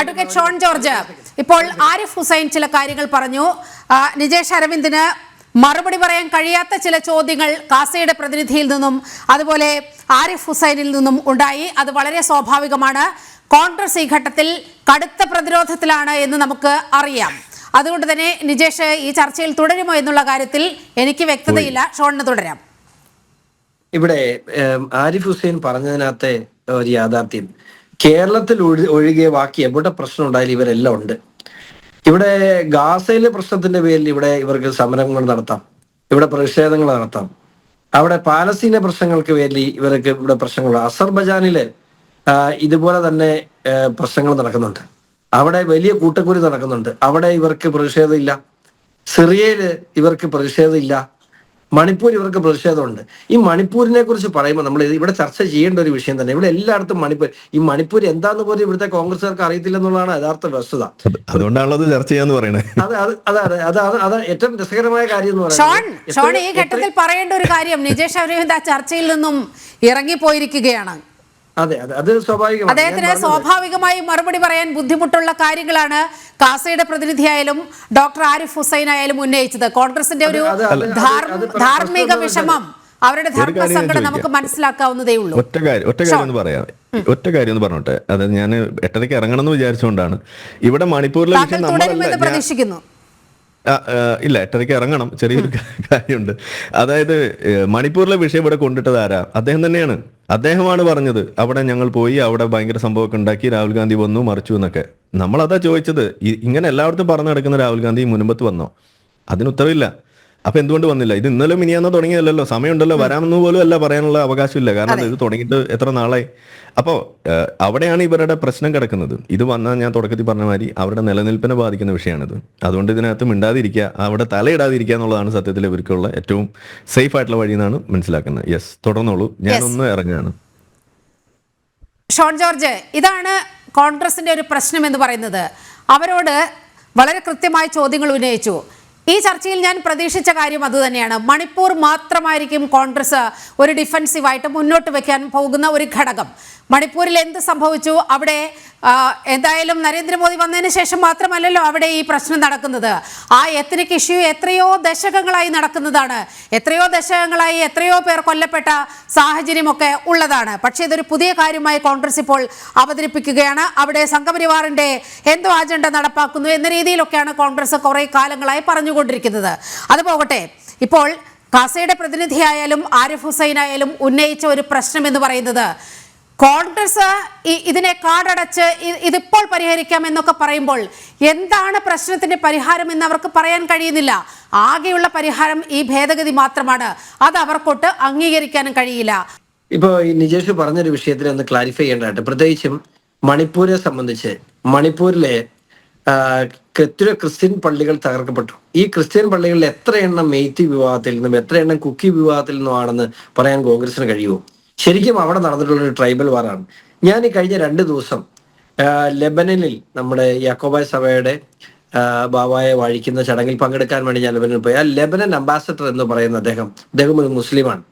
Advocate Shone George ഇപ്പോൾ ആരിഫ് ഹുസൈൻ ചില കാര്യങ്ങൾ പറഞ്ഞു. നിജേഷ് അരവിന്ദിന് മറുപടി പറയാൻ കഴിയാത്ത ചില ചോദ്യങ്ങൾ കാസയുടെ പ്രതിനിധിയിൽ നിന്നും അതുപോലെ ആരിഫ് ഹുസൈനിൽ നിന്നും ഉണ്ടായി. അത് വളരെ സ്വാഭാവികമാണ്. കോൺഗ്രസ് ഈ ഘട്ടത്തിൽ കടുത്ത പ്രതിരോധത്തിലാണ് എന്ന് നമുക്ക് അറിയാം. അതുകൊണ്ട് തന്നെ നിജേഷ് ഈ ചർച്ചയിൽ തുടരുമോ എന്നുള്ള കാര്യത്തിൽ എനിക്ക് വ്യക്തതയില്ല. ഷോണിന് തുടരാം. ഇവിടെ ആരിഫ് ഹുസൈൻ പറഞ്ഞതിനകത്തെ ഒരു യാഥാർത്ഥ്യം. കേരളത്തിൽ ഒഴി- ഒഴികെ ബാക്കി എവിടെ പ്രശ്നം ഉണ്ടായാലും ഇവരെല്ലാം ഉണ്ട്. ഇവിടെ ഗാസയിലെ പ്രശ്നത്തിന്റെ പേരിൽ ഇവിടെ ഇവർക്ക് സമരങ്ങൾ നടത്താം. ഇവിടെ പ്രതിഷേധങ്ങൾ നടത്താം. അവിടെ പാലസ്തീന പ്രശ്നങ്ങൾക്ക് വേണ്ടി ഇവർക്ക് ഇവിടെ പ്രശ്നങ്ങൾ അസർബജാനിലെ ഇതുപോലെ തന്നെ പ്രശ്നങ്ങൾ നടക്കുന്നുണ്ട്. അവിടെ വലിയ കൂട്ടക്കുരി നടക്കുന്നുണ്ട്. അവിടെ ഇവർക്ക് പ്രതിഷേധമില്ല. സിറിയയിൽ ഇവർക്ക് പ്രതിഷേധമില്ല. മണിപ്പൂർ ഇവർക്ക് പ്രതിഷേധമുണ്ട്. ഈ മണിപ്പൂരിനെ കുറിച്ച് പറയുമ്പോൾ നമ്മൾ ഇവിടെ ചർച്ച ചെയ്യേണ്ട ഒരു വിഷയം തന്നെ. ഇവിടെ എല്ലായിടത്തും മണിപ്പൂർ ഈ മണിപ്പൂർ എന്താന്ന് പോലും ഇവിടുത്തെ കോൺഗ്രസ്സുകാർക്ക് അറിയത്തില്ലെന്നുള്ളതാണ് യഥാർത്ഥ വസ്തുത. അത് അതുകൊണ്ടാണല്ലോ അത് ചർച്ച ചെയ്യാന്ന് പറയുന്നത് അത് അത് അതാണ് അതെ അത് അത് ഏറ്റവും രസകരമായ കാര്യം എന്ന് പറയുന്നത് ഈ ഘട്ടത്തിൽ പറയേണ്ട ഒരു കാര്യം നിജേഷ് അവരെ ആ ചർച്ചയിൽ നിന്നും ഇറങ്ങിപ്പോയിരിക്കുകയാണ്. അതെ അതെ. അത് സ്വാഭാവികമാണ്. അദ്ദേഹത്തിന് സ്വാഭാവികമായി മറുപടി പറയാൻ ബുദ്ധിമുട്ടുള്ള കാര്യങ്ങളാണ് കാസയുടെ പ്രതിനിധിയായാലും ഡോക്ടർ ആരിഫ് ഹുസൈൻ ആയാലും ഉന്നയിച്ചത്. കോൺഗ്രസിന്റെ ഒരു ധാർമ്മിക വിഷമം. അവരുടെ ധർമ്മ നമുക്ക്. മനസ്സിലാക്കാവുന്നതേ ഉള്ളൂ. ഒറ്റ കാര്യം ഒറ്റ കാര്യം എന്ന് പറയാം. ഒറ്റ കാര്യം എന്ന് പറഞ്ഞോട്ടെ. അതായത് ഞാൻ എട്ടരയ്ക്ക് ഇറങ്ങണം എന്ന് വിചാരിച്ചുകൊണ്ടാണ് ഇവിടെ മണിപ്പൂരിലെ പ്രതീക്ഷിക്കുന്നു. ഇല്ല എട്ടരയ്ക്ക് ഇറങ്ങണം. ചെറിയൊരു കാര്യമുണ്ട്. അതായത് മണിപ്പൂരിലെ വിഷയം ഇവിടെ കൊണ്ടിട്ടത് ആരാ? അദ്ദേഹം തന്നെയാണ്. അദ്ദേഹമാണ് പറഞ്ഞത് അവിടെ ഞങ്ങൾ പോയി അവിടെ ഭയങ്കര സംഭവമൊക്കെ ഉണ്ടാക്കി രാഹുൽ ഗാന്ധി വന്നു മറിച്ചു എന്നൊക്കെ. നമ്മൾ അതാ ചോദിച്ചത് ഇങ്ങനെ എല്ലായിടത്തും പറഞ്ഞു നടക്കുന്ന രാഹുൽ ഗാന്ധി മുൻപത്ത് വന്നോ? അതിന് ഉത്തരവില്ല. അപ്പൊ എന്തുകൊണ്ട് വന്നില്ല? ഇത് ഇന്നലെ മിനിയാന്ന് തുടങ്ങിയതല്ലോ സമയമുണ്ടല്ലോ. വരാമെന്ന് പോലും അല്ല പറയാനുള്ള അവകാശമില്ല. കാരണം ഇത് തുടങ്ങിയിട്ട് എത്ര നാളായി? അപ്പോൾ അവിടെയാണ് ഇവരുടെ പ്രശ്നം കിടക്കുന്നത്. ഇത് വന്നാൽ ഞാൻ തുടക്കത്തിൽ പറഞ്ഞ മാതിരി അവരുടെ നിലനിൽപ്പിനെ ബാധിക്കുന്ന വിഷയമാണിത്. അതുകൊണ്ട് ഇതിനകത്ത് മിണ്ടാതിരിക്കുക അവിടെ തലയിടാതിരിക്കുക എന്നുള്ളതാണ് സത്യത്തിൽ ഇവർക്കുള്ള ഏറ്റവും സേഫ് ആയിട്ടുള്ള വഴി എന്നാണ് മനസ്സിലാക്കുന്നത്. യെസ് തുടർന്നോളൂ. ഞാനൊന്ന് ഇറങ്ങുകയാണ് ഷോൺ ജോർജ് ഇതാണ് കോൺഗ്രസിന്റെ ഒരു പ്രശ്നം എന്ന് പറയുന്നത്. അവരോട് വളരെ കൃത്യമായ ചോദ്യങ്ങൾ ഉന്നയിച്ചു. ഈ ചർച്ചയിൽ ഞാൻ പ്രതീക്ഷിച്ച കാര്യം അതുതന്നെയാണ് മണിപ്പൂർ മാത്രമായിരിക്കും കോൺഗ്രസ് ഒരു ഡിഫൻസീവായിട്ട് മുന്നോട്ട് വെക്കാൻ പോകുന്ന ഒരു ഘടകം. മണിപ്പൂരിൽ എന്ത് സംഭവിച്ചു? അവിടെ എന്തായാലും നരേന്ദ്രമോദി വന്നതിന് ശേഷം മാത്രമല്ലല്ലോ അവിടെ ഈ പ്രശ്നം നടക്കുന്നത്. ആ എത്നിക് ഇഷ്യൂ എത്രയോ ദശകങ്ങളായി നടക്കുന്നതാണ്. എത്രയോ ദശകങ്ങളായി എത്രയോ പേർ കൊല്ലപ്പെട്ട സാഹചര്യമൊക്കെ ഉള്ളതാണ്. പക്ഷേ ഇതൊരു പുതിയ കാര്യമായി കോൺഗ്രസ് ഇപ്പോൾ അവതരിപ്പിക്കുകയാണ്. അവിടെ സംഘപരിവാറിന്റെ എന്തോ അജണ്ട നടപ്പാക്കുന്നു എന്ന രീതിയിലൊക്കെയാണ് കോൺഗ്രസ് കുറെ കാലങ്ങളായി പറഞ്ഞുകൊണ്ടിരിക്കുന്നത് അത് പോകട്ടെ. ഇപ്പോൾ കാസയുടെ പ്രതിനിധിയായാലും ആരിഫ് ഹുസൈൻ ആയാലും ഉന്നയിച്ച ഒരു പ്രശ്നം എന്ന് പറയുന്നത് കോൺഗ്രസ് ഇതിനെ കാടടച്ച് ഇതിപ്പോൾ പരിഹരിക്കാം എന്നൊക്കെ പറയുമ്പോൾ എന്താണ് പ്രശ്നത്തിന്റെ പരിഹാരം എന്ന് അവർക്ക് പറയാൻ കഴിയുന്നില്ല. ആകെയുള്ള പരിഹാരം ഈ ഭേദഗതി മാത്രമാണ്. അത് അവർക്കൊട്ട് അംഗീകരിക്കാനും കഴിയില്ല. ഇപ്പോ ഈ നിജേഷ് പറഞ്ഞൊരു വിഷയത്തിൽ ഒന്ന് ക്ലാരിഫൈ ചെയ്യേണ്ടതായിട്ട്. പ്രത്യേകിച്ചും മണിപ്പൂരെ സംബന്ധിച്ച് മണിപ്പൂരിലെ കൃത്യ ക്രിസ്ത്യൻ പള്ളികൾ തകർക്കപ്പെട്ടു. ഈ ക്രിസ്ത്യൻ പള്ളികളിൽ എത്ര എണ്ണം മെയ്ത്തി വിവാഹത്തിൽ നിന്നും എത്ര എണ്ണം കുക്കി വിവാഹത്തിൽ നിന്നും ആണെന്ന് പറയാൻ കോൺഗ്രസിന് കഴിയുമോ? ശരിക്കും അവിടെ നടന്നിട്ടുള്ള ഒരു ട്രൈബൽ വാറാണ് ഞാൻ ഈ കഴിഞ്ഞ രണ്ട് ദിവസം ലെബനനിൽ നമ്മുടെ യാക്കോബായ സഭയുടെ ബാബായെ വാഴിക്കുന്ന ചടങ്ങിൽ പങ്കെടുക്കാൻ വേണ്ടി ഞാൻ ലെബനനിൽ പോയി. ആ ലെബനൻ അംബാസഡർ എന്ന് പറയുന്ന അദ്ദേഹം അദ്ദേഹം ഒരു മുസ്ലിമാണ്.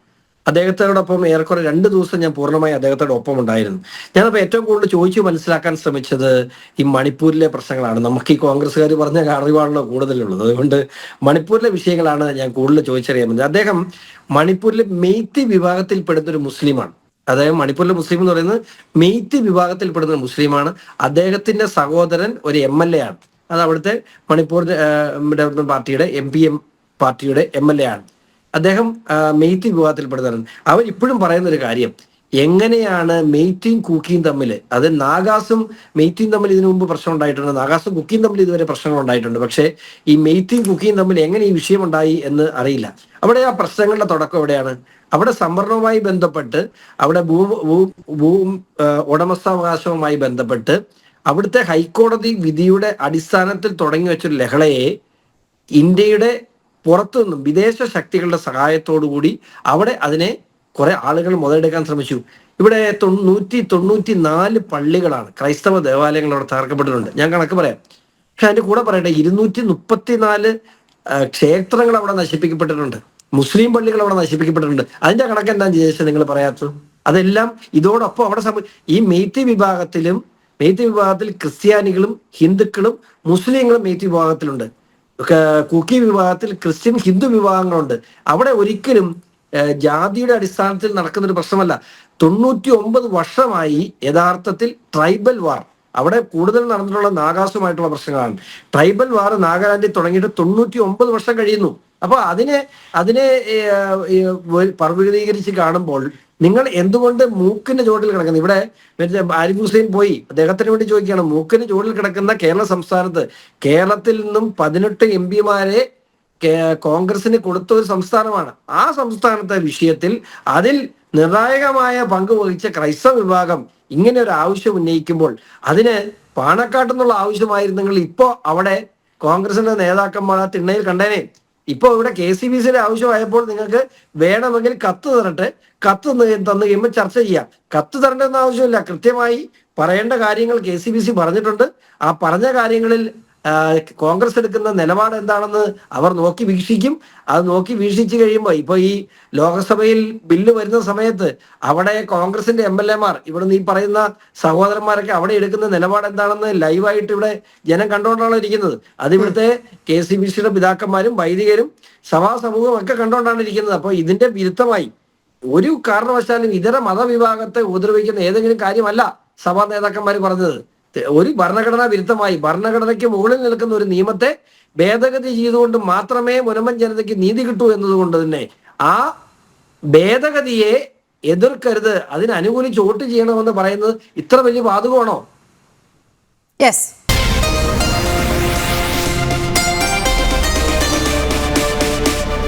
അദ്ദേഹത്തോടൊപ്പം ഏറെക്കുറെ രണ്ട് ദിവസം ഞാൻ പൂർണമായി അദ്ദേഹത്തോട് ഒപ്പം ഉണ്ടായിരുന്നു. ഞാനപ്പോൾ ഏറ്റവും കൂടുതൽ ചോദിച്ചു മനസ്സിലാക്കാൻ ശ്രമിച്ചത് ഈ മണിപ്പൂരിലെ പ്രശ്നങ്ങളാണ്. നമുക്ക് ഈ കോൺഗ്രസ്സുകാർ പറഞ്ഞ അറിവാണല്ലോ കൂടുതലുള്ളത്. അതുകൊണ്ട് മണിപ്പൂരിലെ വിഷയങ്ങളാണ് ഞാൻ കൂടുതൽ ചോദിച്ചറിയാൻ പറ്റുന്നത് അദ്ദേഹം മണിപ്പൂരിലെ മെയ്ത്തി വിഭാഗത്തിൽപ്പെടുന്ന ഒരു മുസ്ലിമാണ്. അതായത് മണിപ്പൂരിലെ മുസ്ലിം എന്ന് പറയുന്നത് മെയ്ത്തി വിഭാഗത്തിൽപ്പെടുന്ന മുസ്ലിമാണ്. അദ്ദേഹത്തിന്റെ സഹോദരൻ ഒരു എം എൽ എ ആണ്. അത് അവിടുത്തെ മണിപ്പൂർ പാർട്ടിയുടെ എം പി എം പാർട്ടിയുടെ എം എൽ എ ആണ്. അദ്ദേഹം മെയ്ത്തി വിഭാഗത്തിൽപ്പെടുന്നതാണ് അവൻ ഇപ്പോഴും പറയുന്ന ഒരു കാര്യം എങ്ങനെയാണ് മെയ്ത്തിയും കുക്കിയും തമ്മിൽ അത് നാഗാസും മെയ്ത്തിയും തമ്മിൽ ഇതിനു മുമ്പ് പ്രശ്നം ഉണ്ടായിട്ടുണ്ട് നാഗാസും കുക്കിയും തമ്മിൽ ഇതുവരെ പ്രശ്നങ്ങൾ ഉണ്ടായിട്ടുണ്ട് പക്ഷേ ഈ മെയ്ത്തിയും കുക്കിയും തമ്മിൽ എങ്ങനെ ഈ വിഷയം ഉണ്ടായി എന്ന് അറിയില്ല. അവിടെ ആ പ്രശ്നങ്ങളുടെ തുടക്കം എവിടെയാണ്? അവിടെ സംവരണവുമായി ബന്ധപ്പെട്ട് അവിടെ ഭൂ ഭൂ ഉടമസ്ഥാവകാശവുമായി ബന്ധപ്പെട്ട് അവിടുത്തെ ഹൈക്കോടതി വിധിയുടെ അടിസ്ഥാനത്തിൽ തുടങ്ങി വെച്ചൊരു ലഹളയെ ഇന്ത്യയുടെ പുറത്തു നിന്നും വിദേശ ശക്തികളുടെ സഹായത്തോടു കൂടി അവിടെ അതിനെ കുറെ ആളുകൾ മുതലെടുക്കാൻ ശ്രമിച്ചു. ഇവിടെ തൊണ്ണൂറ്റി തൊണ്ണൂറ്റി നാല് പള്ളികളാണ്. ക്രൈസ്തവ ദേവാലയങ്ങൾ അവിടെ തകർക്കപ്പെട്ടിട്ടുണ്ട്. ഞാൻ കണക്ക് പറയാം. പക്ഷെ അതിന്റെ കൂടെ പറയട്ടെ ഇരുന്നൂറ്റി മുപ്പത്തിനാല് ക്ഷേത്രങ്ങൾ അവിടെ നശിപ്പിക്കപ്പെട്ടിട്ടുണ്ട്. മുസ്ലിം പള്ളികൾ അവിടെ നശിപ്പിക്കപ്പെട്ടിട്ടുണ്ട്. അതിന്റെ കണക്ക് എന്താ വിചാരിച്ചത് നിങ്ങൾ പറയാത്തത്? അതെല്ലാം ഇതോടൊപ്പം അവിടെ സംഭവം ഈ മെയ്ത്തി വിഭാഗത്തിലും മെയ്ത്തി വിഭാഗത്തിൽ ക്രിസ്ത്യാനികളും ഹിന്ദുക്കളും മുസ്ലിങ്ങളും മെയ്ത്തി വിഭാഗത്തിലുണ്ട്. കുക്കി വിഭാഗത്തിൽ ക്രിസ്ത്യൻ ഹിന്ദു വിഭാഗങ്ങളുണ്ട് അവിടെ ഒരിക്കലും ജാതിയുടെ അടിസ്ഥാനത്തിൽ നടക്കുന്ന ഒരു പ്രശ്നമല്ല. തൊണ്ണൂറ്റി ഒമ്പത് വർഷമായി യഥാർത്ഥത്തിൽ ട്രൈബൽ വാർ. അവിടെ കൂടുതൽ നടന്നിട്ടുള്ള നാഗാസുമായിട്ടുള്ള പ്രശ്നങ്ങളാണ്. ട്രൈബൽ വാർ നാഗാലാൻഡിൽ തുടങ്ങിയിട്ട് തൊണ്ണൂറ്റി ഒമ്പത് വർഷം കഴിയുന്നു. അപ്പൊ അതിനെ അതിനെ ഏഹ്, കാണുമ്പോൾ നിങ്ങൾ എന്തുകൊണ്ട് മൂക്കിന്റെ ചുവട്ടിൽ കിടക്കുന്നത് ഇവിടെ ആരിഫ് ഹുസൈൻ പോയി. അദ്ദേഹത്തിന് വേണ്ടി ചോദിക്കുകയാണ് മൂക്കിന് ചുവട്ടിൽ കിടക്കുന്ന കേരള സംസ്ഥാനത്ത് കേരളത്തിൽ നിന്നും പതിനെട്ട് എം പിമാരെ കോൺഗ്രസിന് കൊടുത്ത ഒരു സംസ്ഥാനമാണ്. ആ സംസ്ഥാനത്തെ വിഷയത്തിൽ അതിൽ നിർണായകമായ പങ്ക് വഹിച്ച ക്രൈസ്തവ വിഭാഗം ഇങ്ങനെ ഒരു ആവശ്യം ഉന്നയിക്കുമ്പോൾ അതിന് പാണക്കാട്ടെന്നുള്ള ആവശ്യമായിരുന്നെങ്കിൽ ഇപ്പോ അവിടെ കോൺഗ്രസിന്റെ നേതാക്കന്മാർ തിണ്ണയിൽ കണ്ടേനെ. ഇപ്പൊ ഇവിടെ കെ സി ബി സിയുടെ ആവശ്യമായപ്പോൾ നിങ്ങൾക്ക് വേണമെങ്കിൽ കത്ത് തരട്ടെ കത്ത് തന്നു കഴിയുമ്പോൾ ചർച്ച ചെയ്യാം. കത്ത് തരേണ്ടെന്ന ആവശ്യമില്ല. കൃത്യമായി പറയേണ്ട കാര്യങ്ങൾ കെ സി ബി സി പറഞ്ഞിട്ടുണ്ട്. ആ പറഞ്ഞ കാര്യങ്ങളിൽ കോൺഗ്രസ് എടുക്കുന്ന നിലപാട് എന്താണെന്ന് അവർ നോക്കി വീക്ഷിക്കും. അത് നോക്കി വീക്ഷിച്ചു കഴിയുമ്പോൾ ഇപ്പൊ ഈ ലോക്സഭയിൽ ബില്ല് വരുന്ന സമയത്ത് അവിടെ കോൺഗ്രസിന്റെ എം എൽ എമാർ ഇവിടുന്ന് ഈ പറയുന്ന സഹോദരന്മാരൊക്കെ അവിടെ എടുക്കുന്ന നിലപാട് എന്താണെന്ന് ലൈവായിട്ട് ഇവിടെ ജനം കണ്ടുകൊണ്ടാണ് ഇരിക്കുന്നത്. അത് ഇവിടുത്തെ കെ സി ബി സിയുടെ പിതാക്കന്മാരും വൈദികരും സഭാ സമൂഹവും ഒക്കെ കണ്ടുകൊണ്ടാണ് ഇരിക്കുന്നത്. അപ്പോൾ ഇതിന്റെ വിരുദ്ധമായി ഒരു കാരണവശാലും ഇതര മതവിഭാഗത്തെ ഉപദ്രവിക്കുന്ന ഏതെങ്കിലും കാര്യമല്ല സഭാ നേതാക്കന്മാർ പറഞ്ഞത്. ഒരു ഭരണഘടനാ വിരുദ്ധമായി ഭരണഘടനയ്ക്ക് മുകളിൽ നിൽക്കുന്ന ഒരു നിയമത്തെ ഭേദഗതി ചെയ്തുകൊണ്ട് മാത്രമേ മുനമൻ ജനതയ്ക്ക് നീതി കിട്ടൂ എന്നതുകൊണ്ട് തന്നെ ആ ഭേദഗതിയെ എതിർക്കരുത് അതിനനുകൂലിച്ച് വോട്ട് ചെയ്യണമെന്ന് പറയുന്നത് ഇത്ര വലിയ ബാധകമാണോ യെസ്